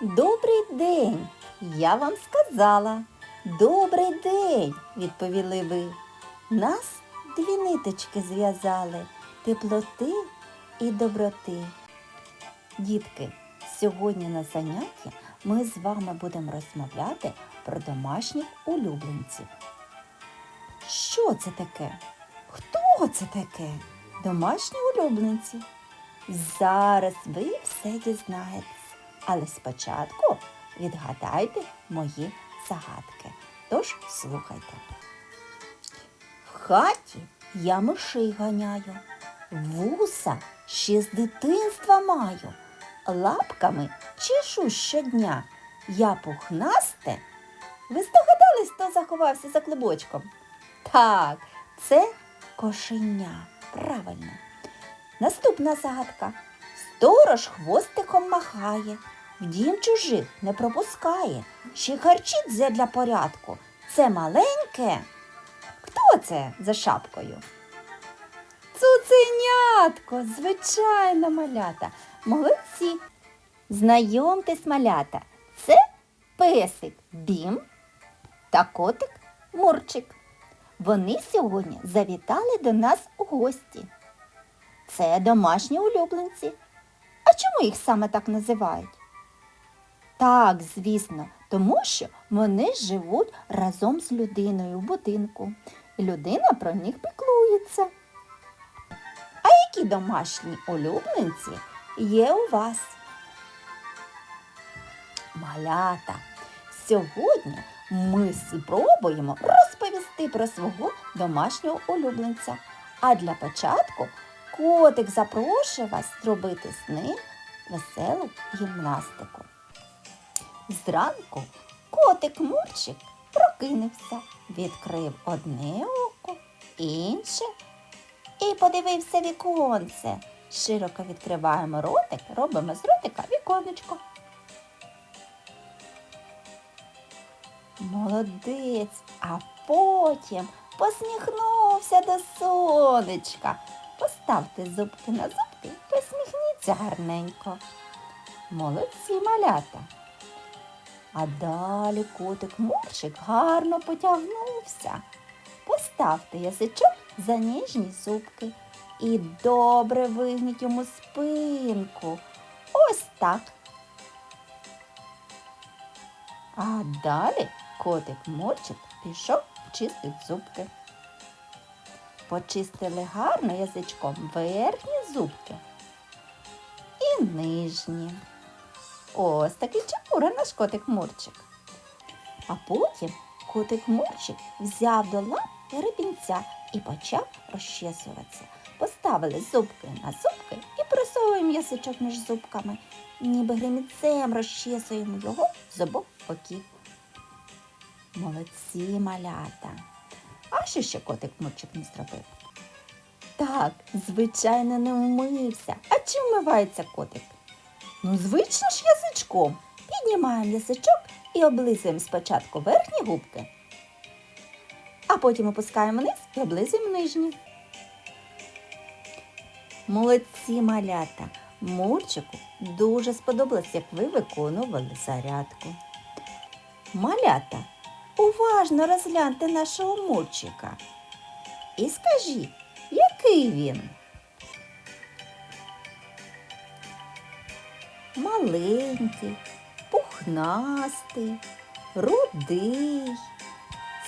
Добрий день, я вам сказала. Добрий день, відповіли ви. Нас дві ниточки зв'язали теплоти і доброти. Дітки, сьогодні на занятті ми з вами будемо розмовляти про домашніх улюбленців. Що це таке? Хто це таке? Домашні улюбленці. Зараз ви все дізнаєтесь, але спочатку відгадайте мої загадки. Тож слухайте. В хаті я мишей ганяю, вуса ще з дитинства маю, лапками чешу щодня. Я пухнасте. Ви здогадались, хто заховався за клубочком? Так, це кошеня. Правильно. Наступна загадка. Сторож хвостиком махає, в дім чужих не пропускає, ще харчить для порядку. Це маленьке. Хто це за шапкою? Цуценятко, звичайно, малята. Молодці. Знайомтесь, малята. Це песик Бім та котик Мурчик. Вони сьогодні завітали до нас у гості. Це домашні улюбленці. Чому їх саме так називають? Так, звісно, тому що вони живуть разом з людиною в будинку. І людина про них піклується. А які домашні улюбленці є у вас? Малята, сьогодні ми спробуємо розповісти про свого домашнього улюбленця. А для початку котик запрошує вас зробити з ним веселу гімнастику. Зранку котик Мурчик прокинувся, відкрив одне око, інше і подивився віконце. Широко відкриваємо ротик, робимо з ротика віконечко. Молодець, а потім посміхнувся до сонечка. Поставте зубки на зубки, посміхніться гарненько. Молодці малята. А далі котик Мурчик гарно потягнувся. Поставте язичок за ніжні зубки і добре вигніть йому спинку. Ось так. А далі котик Мурчик пішов чистить зубки. Почистили гарно язичком верхні зубки і нижні. Ось такий чепура наш котик Мурчик. А потім котик Мурчик взяв до лап рибінця і почав розчесуватися. Поставили зубки на зубки і просовуємо язичок між зубками, ніби гриміцем розчесуємо його з обох боків. Молодці малята. А що ще котик Мурчик не зробив? Так, звичайно, не вмився. А чим вмивається котик? Ну, звично ж язичком. Піднімаємо язичок і облизуємо спочатку верхні губки, а потім опускаємо вниз і облизуємо нижні. Молодці малята. Мурчику дуже сподобалось, як ви виконували зарядку. Малята, уважно розгляньте нашого Мурчика. І скажіть, який він? Маленький, пухнастий, рудий,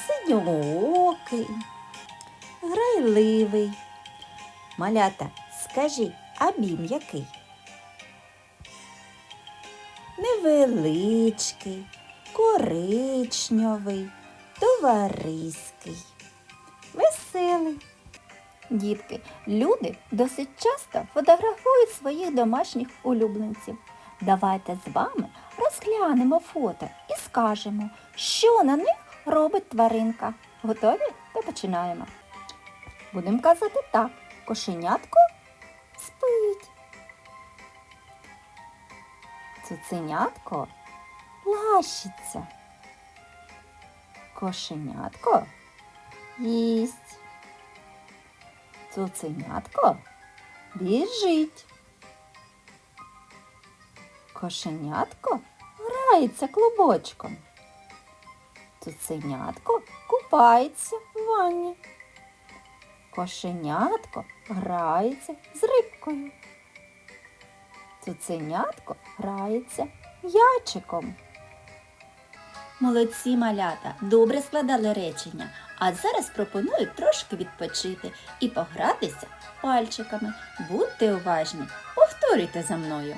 синьоокий, грайливий. Малята, скажіть, а бім який? Невеличкий, коричневий, товариський, веселий. Дітки, люди досить часто фотографують своїх домашніх улюбленців. Давайте з вами розглянемо фото і скажемо, що на них робить тваринка. Готові? То починаємо. Будемо казати так. Кошенятко спить. Цуценятко лащиться. Кошенятко їсть. Цуценятко біжить. Кошенятко збивається клубочком. Цуценятко купається в ванні. Кошенятко грається з рибкою. Цуценятко грається ячиком. Молодці малята, добре складали речення, а зараз пропоную трошки відпочити і погратися пальчиками. Будьте уважні, повторюйте за мною.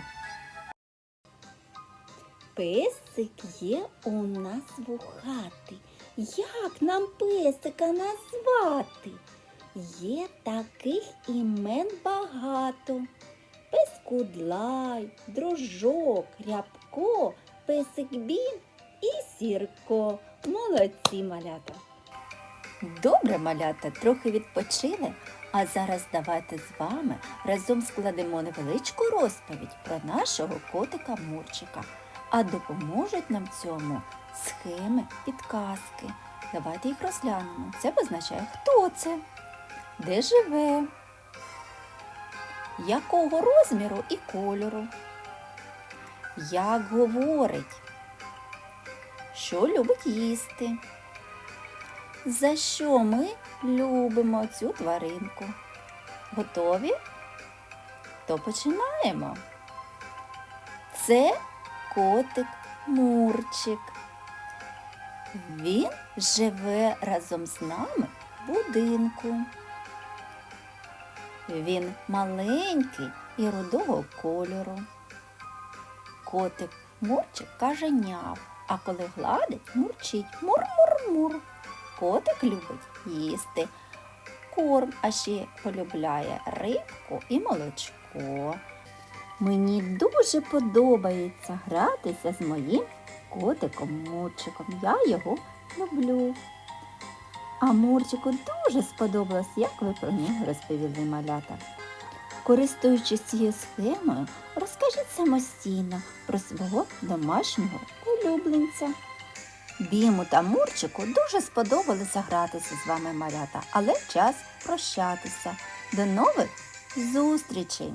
Песик є у нас вухатий. Як нам песика назвати? Є таких імен багато. Пес Кудлай, дружок, рябко, песик Бін і сірко. Молодці малята. Добре, малята, трохи відпочили. А зараз давайте з вами разом складемо невеличку розповідь про нашого котика Мурчика. А допоможуть нам цьому схеми, підказки. Давайте їх розглянемо. Це позначає, хто це, де живе, якого розміру і кольору, як говорить, що любить їсти. За що ми любимо цю тваринку? Готові? То починаємо. Це котик Мурчик. Він живе разом з нами в будинку. Він маленький і рудого кольору. Котик Мурчик каже няв, а коли гладить, мурчить мур-мур-мур. Котик любить їсти корм, а ще полюбляє рибку і молочко. Мені дуже подобається гратися з моїм котиком Мурчиком. Я його люблю. А Мурчику дуже сподобалось, як ви про нього розповіли малята. Користуючись цією схемою, розкажіть самостійно про свого домашнього улюбленця. Біму та Мурчику дуже сподобалося гратися з вами малята, але час прощатися. До нових зустрічей!